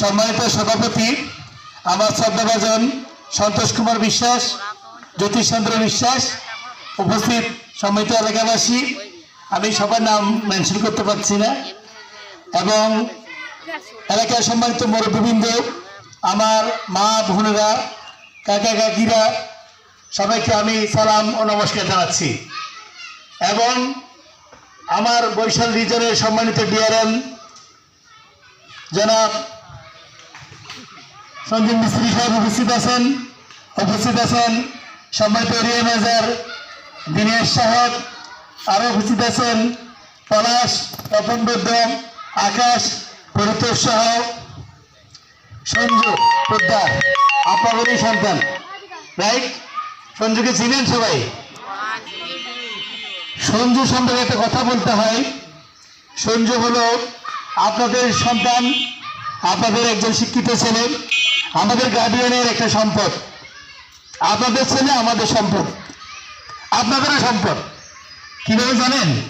সম্মানিত সভাপতি, আমার শ্রদ্ধাভাজন সন্তোষ কুমার বিশ্বাস জ্যোতিষ চন্দ্র বিশ্বাস উপস্থিত সম্মানিত এলাকাবাসী। আমি সবার নাম মেনশন করতে পারছি না। এবং এলাকার সম্মানিত মুরব্বীবৃন্দ, আমার মা বোনেরা, কাকা কাকিরা, সবাইকে আমি সালাম ও নমস্কার জানাচ্ছি। এবং আমার বরিশাল রিজনের সম্মানিত ডিআরএম জনাব সঞ্জীব মিস্ত্রি সাহেব উপস্থিত আছেন। উপস্থিত আছেন সম্মানিত এরিয়া ম্যানেজার দিনেশ সাহেব। আরও উপস্থিত আছেন পলাশ, তপন বৈদ্যম আকাশ পরিতোষ সহ সঞ্জু পোদ্দার, আপনাদেরই সন্তান। রাইট? সঞ্জুকে চিনেন সবাই? সঞ্জু সম্পর্কে একটা কথা বলতে হয়। সঞ্জু হলো আপনাদের সন্তান, আপনাদের একজন শিক্ষিত ছেলে। আমাদের গার্ডিয়ানের একটা সম্পদ। আপনাদের ছেলে আমাদের সম্পদ। আপনাদেরও সম্পদ। কীভাবে জানেন?